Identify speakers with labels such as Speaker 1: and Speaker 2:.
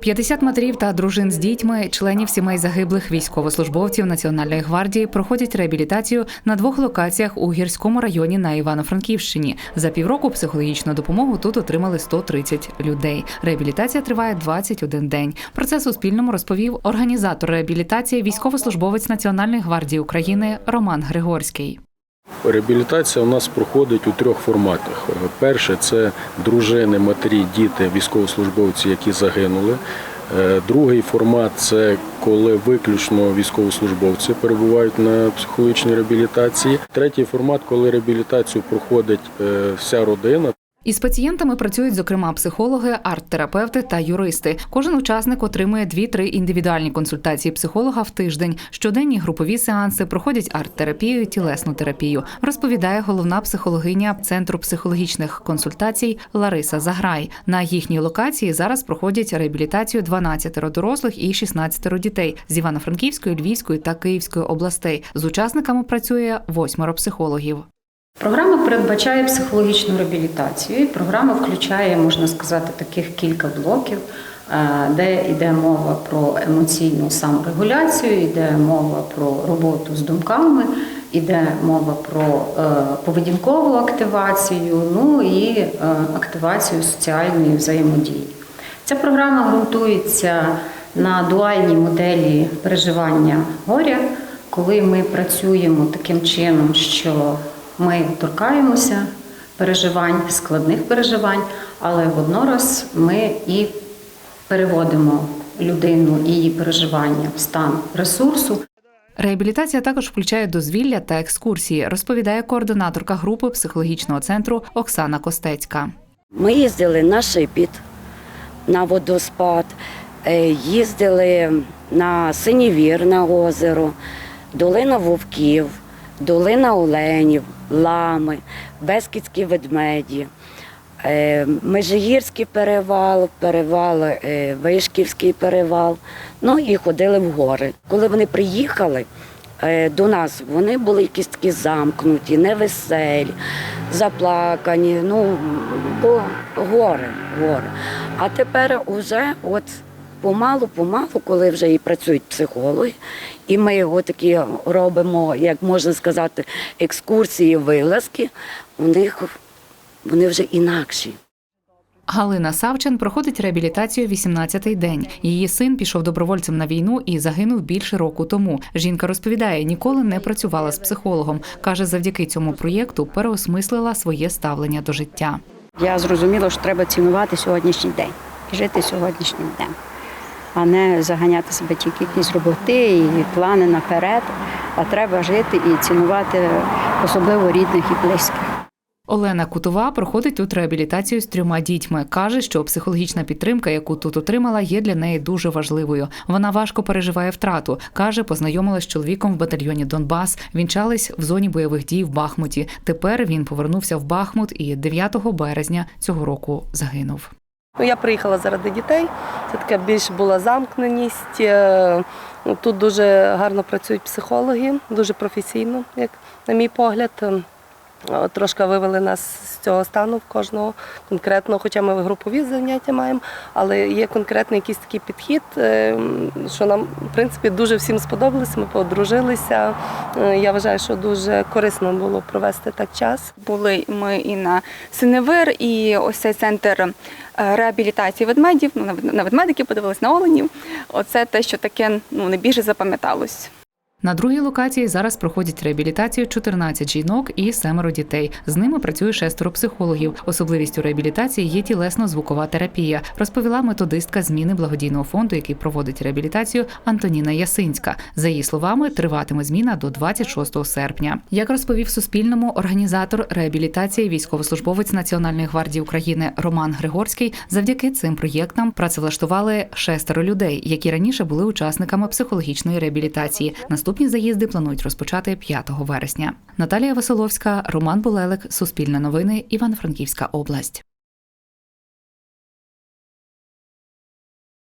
Speaker 1: 50 матерів та дружин з дітьми, членів сімей загиблих військовослужбовців Національної гвардії проходять реабілітацію на двох локаціях у гірському районі на Івано-Франківщині. За півроку психологічну допомогу тут отримали 130 людей. Реабілітація триває 21 день. Про це Суспільному розповів організатор реабілітації, військовослужбовець Національної гвардії України Роман Григорський.
Speaker 2: Реабілітація у нас проходить у трьох форматах. Перше це дружини, матері, діти, військовослужбовці, які загинули. Е, Другий формат це коли виключно військовослужбовці перебувають на психологічній реабілітації. Третій формат, коли реабілітацію проходить е, вся родина.
Speaker 1: Із пацієнтами працюють, зокрема, психологи, арт-терапевти та юристи. Кожен учасник отримує 2-3 індивідуальні консультації психолога в тиждень. Щоденні групові сеанси проходять арт-терапію, тілесну терапію. Розповідає головна психологиня центру психологічних консультацій Лариса Заграй. На їхній локації зараз проходять реабілітацію 12 дорослих і 16 дітей з Івано-Франківської, Львівської та Київської областей. З учасниками працює восьмеро психологів.
Speaker 3: Програма передбачає психологічну реабілітацію. І Програма включає, можна сказати, таких кілька блоків, е, де йде мова про емоційну саморегуляцію, йде мова про роботу з думками, йде мова про е, поведінкову активацію, ну і е, активацію соціальної взаємодії. Ця програма ґрунтується на дуальній моделі переживання горя, коли ми працюємо таким чином, що ми торкаємося переживань, складних переживань, але воднораз ми і переводимо людину і її переживання в стан ресурсу.
Speaker 1: Реабілітація також включає дозвілля та екскурсії, розповідає координаторка групи психологічного центру Оксана Костецька.
Speaker 4: Ми їздили на Шипіт, на водоспад, е, їздили на Синівір на озеро, долина Вовків, долина Оленів, Лами, Бескідські ведмеді, е, Межигірський перевал, перевал, е, Вишківський перевал. Ну і ходили в гори. Коли вони приїхали е, до нас, вони були якісь такі замкнуті, невеселі, заплакані. Ну, бо гори, гори. А тепер уже от помалу-помалу, коли вже і працюють психологи, і ми його такі робимо, як можна сказати, екскурсії, вилазки, у них вони вже інакші.
Speaker 1: Галина Савчин проходить реабілітацію 18-й день. Її син пішов добровольцем на війну і загинув більше року тому. Жінка розповідає, ніколи не працювала з психологом. каже, завдяки цьому проєкту переосмислила своє ставлення до життя.
Speaker 5: Я зрозуміла, що треба цінувати сьогоднішній день і жити сьогоднішнім днем, а не заганяти себе тільки якісь роботи і плани наперед. А треба жити і цінувати особливо рідних і близьких.
Speaker 1: Олена Кутова проходить тут реабілітацію з трьома дітьми. каже, що психологічна підтримка, яку тут отримала, є для неї дуже важливою. Вона важко переживає втрату. каже, познайомилась з чоловіком в батальйоні Донбас. Вінчались в зоні бойових дій в Бахмуті. Тепер він повернувся в Бахмут і 9 березня цього року загинув.
Speaker 6: Ну, я приїхала заради дітей. Це така більш була замкненість. Е, ну, Тут дуже гарно працюють психологи, дуже професійно, як на мій погляд. Е, Трошки вивели нас з цього стану в кожного конкретно, хоча ми групові заняття маємо, але є конкретний якийсь такий підхід, е, що нам, в принципі, дуже всім сподобалось. Ми подружилися. Е, Я вважаю, що дуже корисно було провести так час.
Speaker 7: Були ми і на Синевир, і ось цей центр реабілітації ведмедів. Ну, на вед- на ведмедиків подивились на оленів. Оце те, що таке ну найбільше запам'яталось.
Speaker 1: На другій локації зараз проходять реабілітацію 14 жінок і семеро дітей. З ними працює шестеро психологів. Особливістю реабілітації є тілесно-звукова терапія, розповіла методистка зміни благодійного фонду, який проводить реабілітацію Антоніна Ясинська. За її словами, триватиме зміна до 26 серпня. Як розповів Суспільному організатор реабілітації, військовослужбовець Національної гвардії України Роман Григорський, завдяки цим проєктам працевлаштували шестеро людей, які раніше були учасниками психологічної реабілітації. Наступні заїзди планують розпочати 5 вересня. Наталія Василовська, Роман Булелик, Суспільне новини, Івано-Франківська область.